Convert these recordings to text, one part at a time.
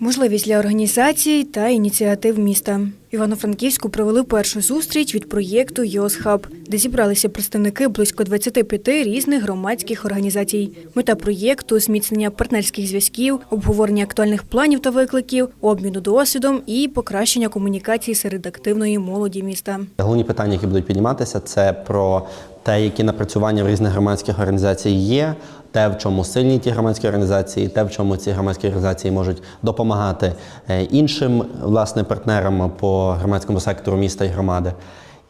Можливість для організацій та ініціатив міста. Івано-Франківську провели першу зустріч від проєкту «Йосхаб», де зібралися представники близько 25 різних громадських організацій. Мета проєкту зміцнення партнерських зв'язків, обговорення актуальних планів та викликів, обміну досвідом і покращення комунікації серед активної молоді міста. Головні питання, які будуть підніматися, це про те, які напрацювання в різних громадських організацій є, те, в чому сильні ті громадські організації, те, в чому ці громадські організації можуть допомагати е, іншим власне партнерам по громадському сектору міста і громади.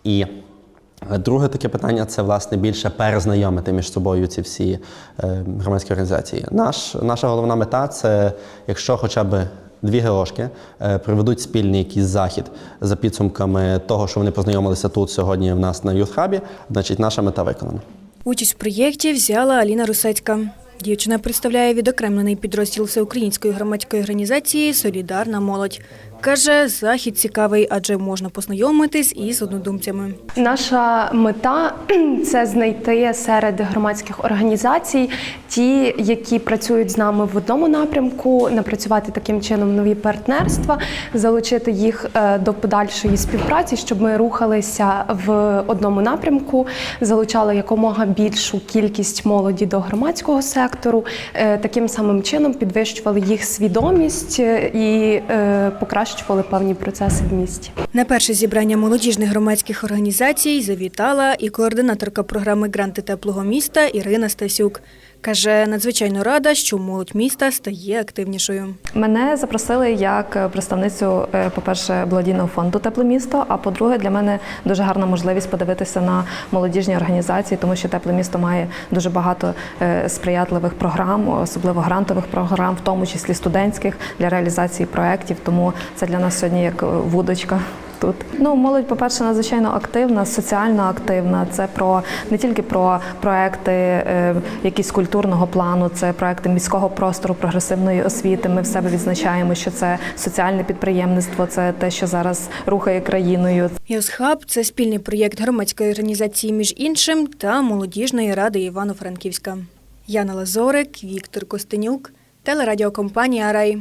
І е, Друге таке питання це власне більше перезнайомити між собою ці всі е, громадські організації. Наш, наша головна мета це, якщо хоча б дві ГОшки е, проведуть спільний якийсь захід за підсумками того, що вони познайомилися тут сьогодні в нас на Юthхабі, значить наша мета виконана. Участь в проєкті взяла Аліна Русецька. Дівчина представляє відокремлений підрозділ всеукраїнської громадської організації Солідарна молодь. Каже, захід цікавий, адже можна познайомитись із однодумцями. Наша мета це знайти серед громадських організацій ті, які працюють з нами в одному напрямку, напрацювати таким чином нові партнерства, залучити їх е, до подальшої співпраці, щоб ми рухалися в одному напрямку, залучали якомога більшу кількість молоді до громадського сектору, е, таким самим чином підвищували їх свідомість е, і покращували певні процеси в місті. На перше зібрання молодіжних громадських організацій завітала і координаторка програми Гранти теплого міста Ірина Стасюк. Каже, надзвичайно рада, що молодь міста стає активнішою. Мене запросили як представницю, е, по-перше, благодійного фонду Тепле місто. А по-друге, для мене дуже гарна можливість подивитися на молодіжні організації, тому що тепле місто має дуже багато е, сприятливих програм, особливо грантових програм, в тому числі студентських для реалізації проєктів. Тому це для нас сьогодні як е, вудочка. Тут ну молодь, по-перше, надзвичайно активна, соціально активна. Це про не тільки про проекти е, якісь культурного плану, це проекти міського простору, прогресивної освіти. Ми в себе відзначаємо, що це соціальне підприємництво, це те, що зараз рухає країною. Йосхаб це спільний проєкт громадської організації між іншим та молодіжної ради Івано-Франківська. Яна Лазорик, Віктор Костенюк, телерадіокомпанія Рай.